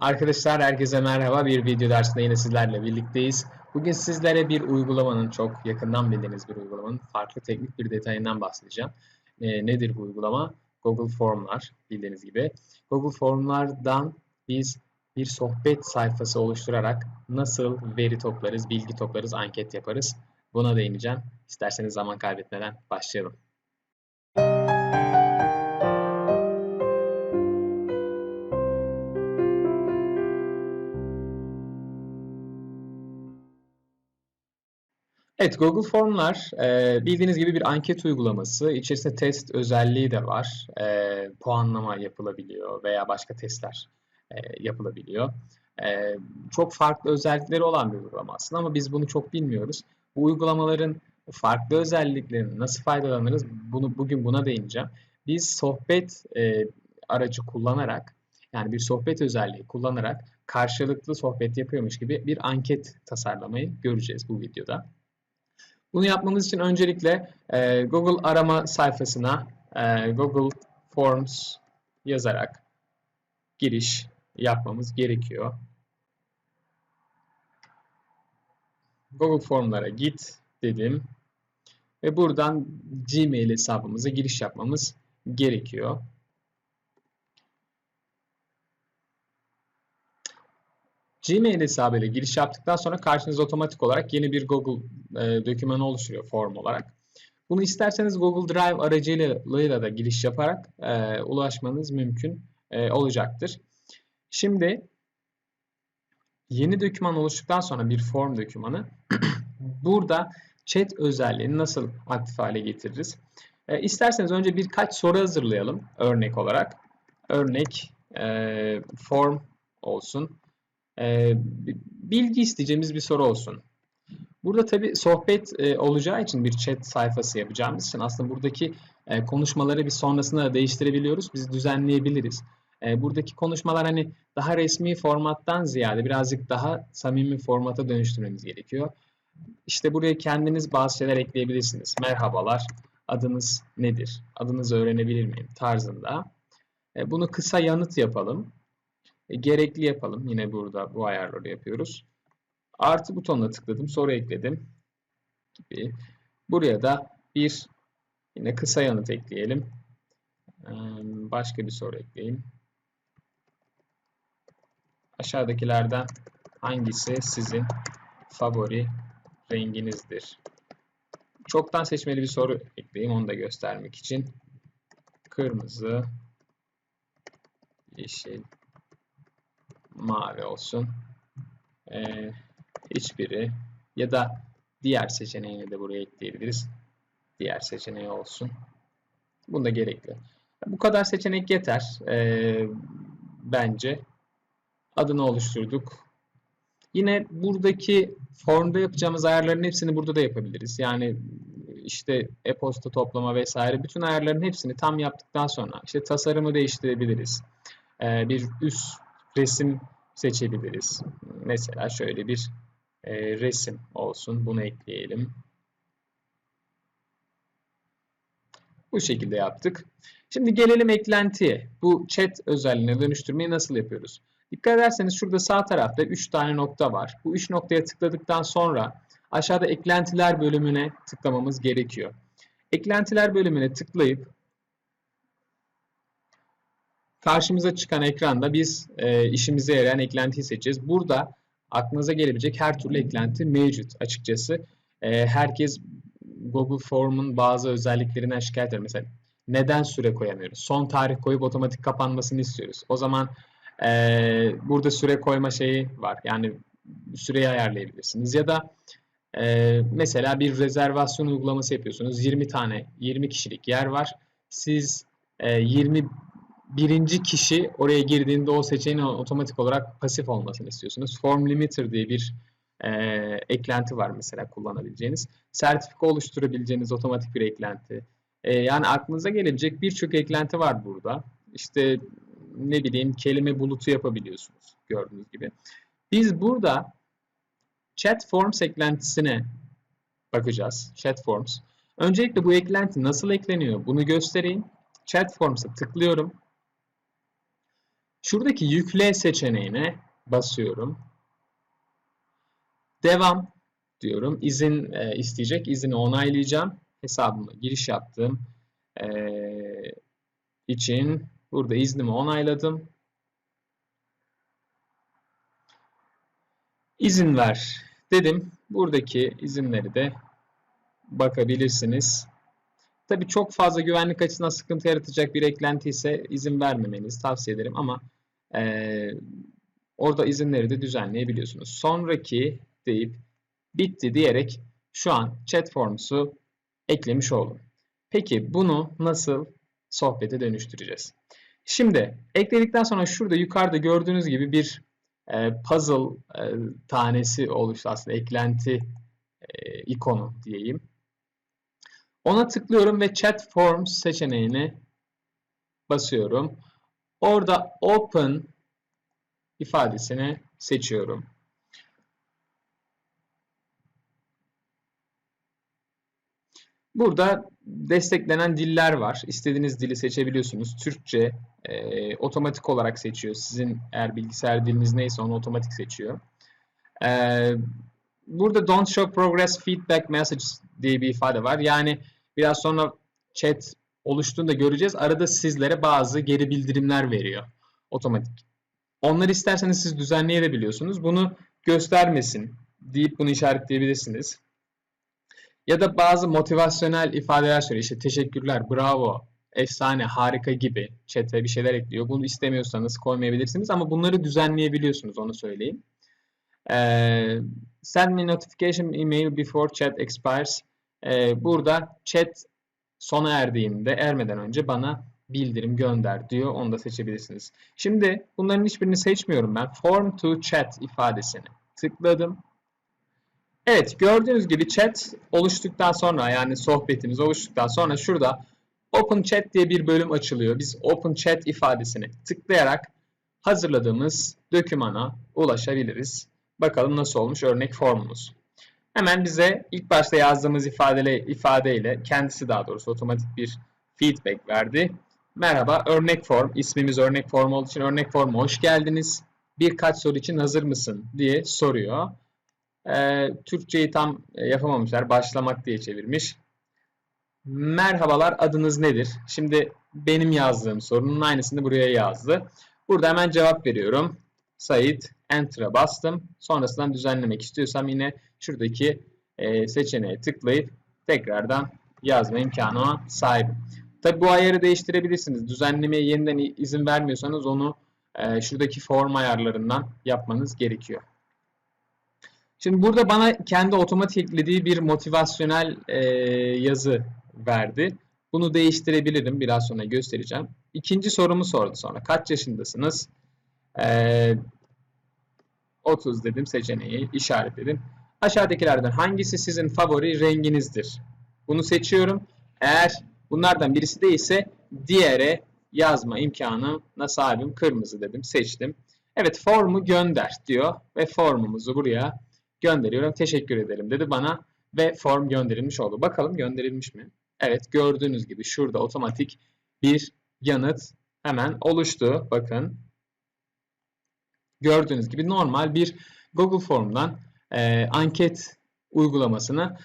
Arkadaşlar herkese merhaba. Bir video dersinde yine sizlerle birlikteyiz. Bugün sizlere bir uygulamanın çok yakından bildiğiniz bir uygulamanın farklı teknik bir detayından bahsedeceğim. E, nedir bu uygulama? Google Formlar bildiğiniz gibi. Google Formlardan biz bir sohbet sayfası oluşturarak nasıl veri toplarız, bilgi toplarız, anket yaparız. Buna değineceğim. İsterseniz zaman kaybetmeden başlayalım. Evet, Google Formlar bildiğiniz gibi bir anket uygulaması. İçerisinde test özelliği de var. Puanlama yapılabiliyor veya başka testler yapılabiliyor. Çok farklı özellikleri olan bir uygulama aslında ama biz bunu çok bilmiyoruz. Bu uygulamaların farklı özelliklerini nasıl faydalanırız? Bunu bugün buna değineceğim. Biz sohbet aracı kullanarak yani bir sohbet özelliği kullanarak karşılıklı sohbet yapıyormuş gibi bir anket tasarlamayı göreceğiz bu videoda. Bunu yapmamız için öncelikle e, Google arama sayfasına e, Google Forms yazarak giriş yapmamız gerekiyor. Google Formlara git dedim ve buradan Gmail hesabımıza giriş yapmamız gerekiyor. Gmail hesabıyla giriş yaptıktan sonra karşınıza otomatik olarak yeni bir Google e, dokümanı oluşturuyor form olarak. Bunu isterseniz Google Drive aracılığıyla da giriş yaparak e, ulaşmanız mümkün e, olacaktır. Şimdi yeni doküman oluştuktan sonra bir form dokümanı burada chat özelliğini nasıl aktif hale getiririz? E, isterseniz önce birkaç soru hazırlayalım örnek olarak. Örnek e, form olsun. E, bilgi isteyeceğimiz bir soru olsun. Burada tabii sohbet e, olacağı için bir chat sayfası yapacağımız için aslında buradaki e, konuşmaları bir sonrasında da değiştirebiliyoruz. Biz düzenleyebiliriz. E, buradaki konuşmalar hani daha resmi formattan ziyade birazcık daha samimi formata dönüştürmemiz gerekiyor. İşte buraya kendiniz bazı şeyler ekleyebilirsiniz. Merhabalar, adınız nedir? Adınızı öğrenebilir miyim? tarzında. Bunu kısa yanıt yapalım. E, gerekli yapalım. Yine burada bu ayarları yapıyoruz. Artı butonuna tıkladım. Soru ekledim. Gibi. Buraya da bir yine kısa yanıt ekleyelim. E, başka bir soru ekleyeyim. Aşağıdakilerden hangisi sizin favori renginizdir? Çoktan seçmeli bir soru ekleyeyim onu da göstermek için. Kırmızı, yeşil, mavi olsun. Ee, hiçbiri ya da diğer seçeneğini de buraya ekleyebiliriz. Diğer seçeneği olsun. Bunu da gerekli. Bu kadar seçenek yeter. Ee, bence adını oluşturduk. Yine buradaki formda yapacağımız ayarların hepsini burada da yapabiliriz. Yani işte e-posta toplama vesaire bütün ayarların hepsini tam yaptıktan sonra işte tasarımı değiştirebiliriz. Ee, bir üst resim seçebiliriz. Mesela şöyle bir e, resim olsun. Bunu ekleyelim. Bu şekilde yaptık. Şimdi gelelim eklentiye. Bu chat özelliğine dönüştürmeyi nasıl yapıyoruz? Dikkat ederseniz şurada sağ tarafta 3 tane nokta var. Bu 3 noktaya tıkladıktan sonra aşağıda eklentiler bölümüne tıklamamız gerekiyor. Eklentiler bölümüne tıklayıp karşımıza çıkan ekranda biz e, işimize yarayan eklentiyi seçeceğiz. Burada aklınıza gelebilecek her türlü eklenti mevcut açıkçası. E, herkes Google Form'un bazı özelliklerinden şikayet eder. Mesela neden süre koyamıyoruz? Son tarih koyup otomatik kapanmasını istiyoruz. O zaman e, burada süre koyma şeyi var. Yani süreyi ayarlayabilirsiniz. Ya da e, mesela bir rezervasyon uygulaması yapıyorsunuz. 20 tane, 20 kişilik yer var. Siz e, 20 birinci kişi oraya girdiğinde o seçeneğin otomatik olarak pasif olmasını istiyorsunuz. Form limiter diye bir e, eklenti var mesela kullanabileceğiniz. Sertifika oluşturabileceğiniz otomatik bir eklenti. E, yani aklınıza gelebilecek birçok eklenti var burada. İşte ne bileyim kelime bulutu yapabiliyorsunuz gördüğünüz gibi. Biz burada chat forms eklentisine bakacağız. Chat forms. Öncelikle bu eklenti nasıl ekleniyor bunu göstereyim. Chat forms'a tıklıyorum. Şuradaki yükle seçeneğine basıyorum. Devam diyorum. İzin e, isteyecek. İzini onaylayacağım. Hesabıma giriş yaptığım e, için burada iznimi onayladım. İzin ver dedim. Buradaki izinleri de bakabilirsiniz. Tabi çok fazla güvenlik açısından sıkıntı yaratacak bir eklenti ise izin vermemenizi tavsiye ederim ama e, orada izinleri de düzenleyebiliyorsunuz. Sonraki deyip bitti diyerek şu an chat formsu eklemiş oldum. Peki bunu nasıl sohbete dönüştüreceğiz? Şimdi ekledikten sonra şurada yukarıda gördüğünüz gibi bir e, puzzle e, tanesi oluştu aslında eklenti e, ikonu diyeyim. Ona tıklıyorum ve Chat Forms seçeneğini basıyorum. Orada Open ifadesini seçiyorum. Burada desteklenen diller var. İstediğiniz dili seçebiliyorsunuz. Türkçe e, otomatik olarak seçiyor. Sizin eğer bilgisayar diliniz neyse onu otomatik seçiyor. E, burada don't show progress feedback message diye bir ifade var. Yani biraz sonra chat oluştuğunda göreceğiz. Arada sizlere bazı geri bildirimler veriyor. Otomatik. Onları isterseniz siz düzenleyebiliyorsunuz. Bunu göstermesin deyip bunu işaretleyebilirsiniz. Ya da bazı motivasyonel ifadeler söylüyor. İşte teşekkürler, bravo, efsane, harika gibi chat'e bir şeyler ekliyor. Bunu istemiyorsanız koymayabilirsiniz ama bunları düzenleyebiliyorsunuz onu söyleyeyim. Ee, send me notification email before chat expires. Ee, burada chat sona erdiğinde, ermeden önce bana bildirim gönder diyor. Onu da seçebilirsiniz. Şimdi bunların hiçbirini seçmiyorum ben. Form to chat ifadesini tıkladım. Evet gördüğünüz gibi chat oluştuktan sonra yani sohbetimiz oluştuktan sonra şurada Open Chat diye bir bölüm açılıyor. Biz Open Chat ifadesini tıklayarak hazırladığımız dokümana ulaşabiliriz. Bakalım nasıl olmuş örnek formumuz. Hemen bize ilk başta yazdığımız ifadeyle, ifadeyle kendisi daha doğrusu otomatik bir feedback verdi. Merhaba örnek form ismimiz örnek form olduğu için örnek forma hoş geldiniz. Birkaç soru için hazır mısın diye soruyor. Ee, Türkçeyi tam e, yapamamışlar. Başlamak diye çevirmiş. Merhabalar adınız nedir? Şimdi benim yazdığım sorunun aynısını buraya yazdı. Burada hemen cevap veriyorum. Sait Enter'a bastım. Sonrasında düzenlemek istiyorsam yine şuradaki e, seçeneğe tıklayıp tekrardan yazma imkanına sahibim. Tabi bu ayarı değiştirebilirsiniz. Düzenlemeye yeniden izin vermiyorsanız onu e, şuradaki form ayarlarından yapmanız gerekiyor. Şimdi burada bana kendi otomatik eklediği bir motivasyonel e, yazı verdi. Bunu değiştirebilirim. Biraz sonra göstereceğim. İkinci sorumu sordu sonra. Kaç yaşındasınız? Ee, 30 dedim seçeneği işaretledim. Aşağıdakilerden hangisi sizin favori renginizdir? Bunu seçiyorum. Eğer bunlardan birisi değilse diğere yazma imkanına sahibim. Kırmızı dedim. Seçtim. Evet formu gönder diyor ve formumuzu buraya gönderiyorum. Teşekkür ederim dedi bana ve form gönderilmiş oldu. Bakalım gönderilmiş mi? Evet gördüğünüz gibi şurada otomatik bir yanıt hemen oluştu. Bakın gördüğünüz gibi normal bir Google Form'dan e, anket uygulamasını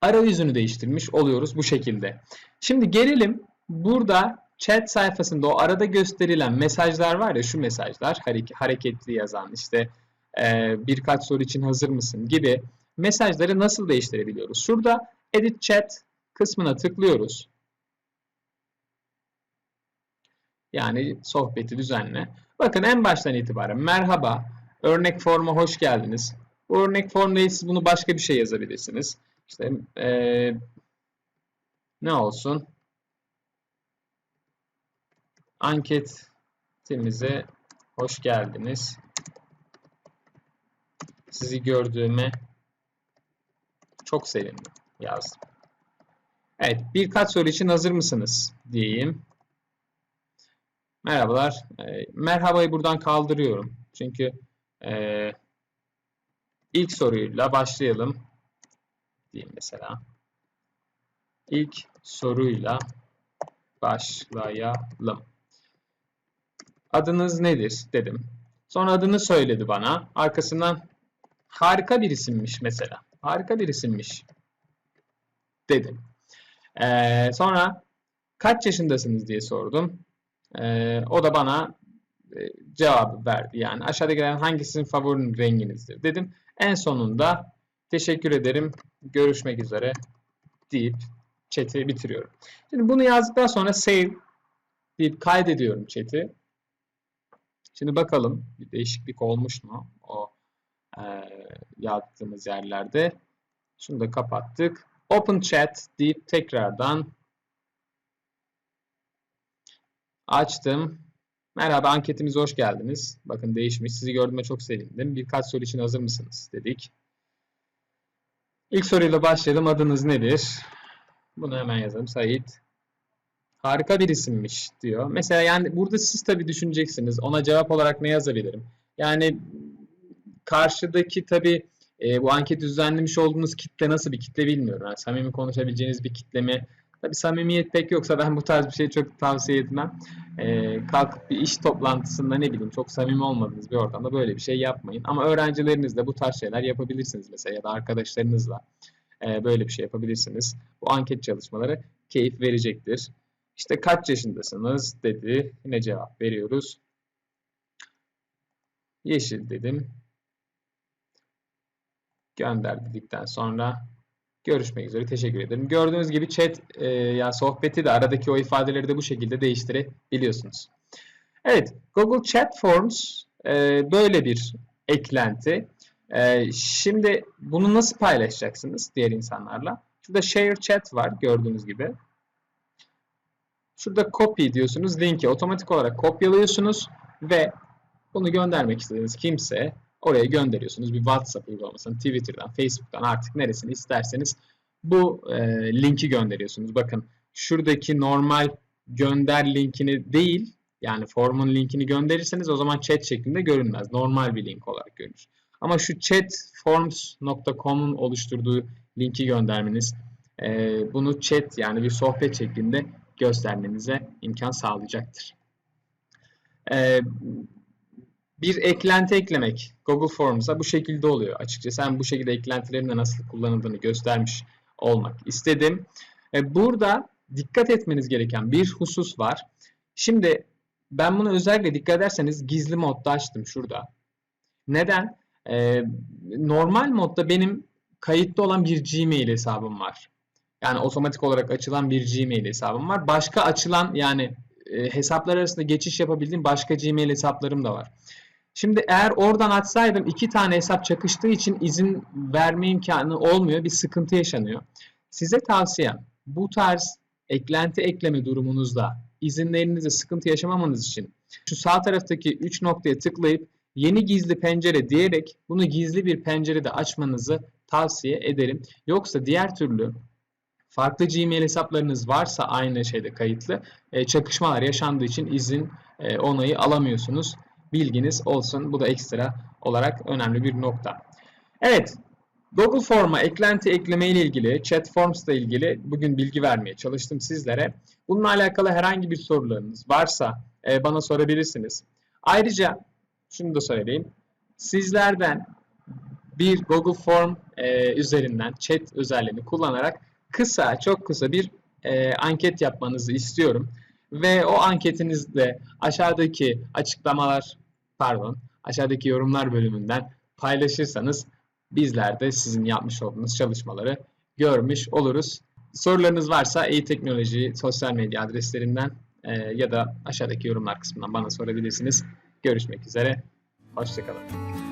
arayüzünü değiştirmiş oluyoruz bu şekilde. Şimdi gelelim burada chat sayfasında o arada gösterilen mesajlar var ya şu mesajlar hareketli yazan işte e, birkaç soru için hazır mısın gibi mesajları nasıl değiştirebiliyoruz? Şurada edit chat kısmına tıklıyoruz. Yani sohbeti düzenle. Bakın en baştan itibaren merhaba, örnek forma hoş geldiniz. Bu örnek formda siz bunu başka bir şey yazabilirsiniz. İşte ee, ne olsun? Anketimize hoş geldiniz. Sizi gördüğüme çok sevindim yazdım. Evet, birkaç soru için hazır mısınız diyeyim. Merhabalar. E, merhabayı buradan kaldırıyorum. Çünkü e, ilk soruyla başlayalım. Diyeyim mesela. İlk soruyla başlayalım. Adınız nedir dedim. Sonra adını söyledi bana. Arkasından harika bir isimmiş mesela. Harika bir isimmiş dedim. Ee, sonra kaç yaşındasınız diye sordum. Ee, o da bana e, cevabı verdi. Yani aşağıdakilerden hangisinin favori renginizdir dedim. En sonunda teşekkür ederim, görüşmek üzere deyip chat'i bitiriyorum. Şimdi bunu yazdıktan sonra save deyip kaydediyorum chat'i. Şimdi bakalım bir değişiklik olmuş mu o e, yazdığımız yerlerde. Şunu da kapattık. Open chat deyip tekrardan açtım. Merhaba anketimize hoş geldiniz. Bakın değişmiş. Sizi gördüğüme çok sevindim. Birkaç soru için hazır mısınız dedik. İlk soruyla başlayalım. Adınız nedir? Bunu hemen yazalım. Sait. Harika bir isimmiş diyor. Mesela yani burada siz tabii düşüneceksiniz. Ona cevap olarak ne yazabilirim? Yani karşıdaki tabii e, bu anket düzenlemiş olduğunuz kitle nasıl bir kitle bilmiyorum. Yani samimi konuşabileceğiniz bir kitle mi? Tabii samimiyet pek yoksa ben bu tarz bir şey çok tavsiye etmem. E, kalkıp bir iş toplantısında ne bileyim çok samimi olmadığınız bir ortamda böyle bir şey yapmayın. Ama öğrencilerinizle bu tarz şeyler yapabilirsiniz mesela ya da arkadaşlarınızla e, böyle bir şey yapabilirsiniz. Bu anket çalışmaları keyif verecektir. İşte kaç yaşındasınız dedi. Yine cevap veriyoruz. Yeşil dedim. Gönder dedikten sonra görüşmek üzere. Teşekkür ederim. Gördüğünüz gibi chat e, yani sohbeti de aradaki o ifadeleri de bu şekilde değiştirebiliyorsunuz. Evet, Google Chat Forms e, böyle bir eklenti. E, şimdi bunu nasıl paylaşacaksınız diğer insanlarla? Şurada Share Chat var gördüğünüz gibi. Şurada copy diyorsunuz. Linki otomatik olarak kopyalıyorsunuz ve bunu göndermek istediğiniz kimse oraya gönderiyorsunuz. Bir WhatsApp uygulamasını, Twitter'dan, Facebook'tan artık neresini isterseniz bu e, linki gönderiyorsunuz. Bakın şuradaki normal gönder linkini değil yani formun linkini gönderirseniz o zaman chat şeklinde görünmez. Normal bir link olarak görünür. Ama şu chatforms.com'un oluşturduğu linki göndermeniz e, bunu chat yani bir sohbet şeklinde göstermenize imkan sağlayacaktır. Ee, bir eklenti eklemek Google Forms'a bu şekilde oluyor. Açıkçası ben bu şekilde eklentilerin de nasıl kullanıldığını göstermiş olmak istedim. Ee, burada dikkat etmeniz gereken bir husus var. Şimdi ben bunu özellikle dikkat ederseniz gizli modda açtım şurada. Neden? Ee, normal modda benim kayıtlı olan bir Gmail hesabım var. Yani otomatik olarak açılan bir Gmail hesabım var. Başka açılan yani e, hesaplar arasında geçiş yapabildiğim başka Gmail hesaplarım da var. Şimdi eğer oradan açsaydım iki tane hesap çakıştığı için izin verme imkanı olmuyor. Bir sıkıntı yaşanıyor. Size tavsiyem bu tarz eklenti ekleme durumunuzda izinlerinizde sıkıntı yaşamamanız için şu sağ taraftaki 3 noktaya tıklayıp yeni gizli pencere diyerek bunu gizli bir pencerede açmanızı tavsiye ederim. Yoksa diğer türlü farklı Gmail hesaplarınız varsa aynı şeyde kayıtlı e, çakışmalar yaşandığı için izin e, onayı alamıyorsunuz. Bilginiz olsun. Bu da ekstra olarak önemli bir nokta. Evet. Google Form'a eklenti ekleme ile ilgili, Chat Forms ile ilgili bugün bilgi vermeye çalıştım sizlere. Bununla alakalı herhangi bir sorularınız varsa e, bana sorabilirsiniz. Ayrıca şunu da söyleyeyim. Sizlerden bir Google Form e, üzerinden chat özelliğini kullanarak kısa, çok kısa bir e, anket yapmanızı istiyorum. Ve o anketinizde aşağıdaki açıklamalar, pardon, aşağıdaki yorumlar bölümünden paylaşırsanız bizler de sizin yapmış olduğunuz çalışmaları görmüş oluruz. Sorularınız varsa e-teknoloji sosyal medya adreslerinden e, ya da aşağıdaki yorumlar kısmından bana sorabilirsiniz. Görüşmek üzere, hoşçakalın.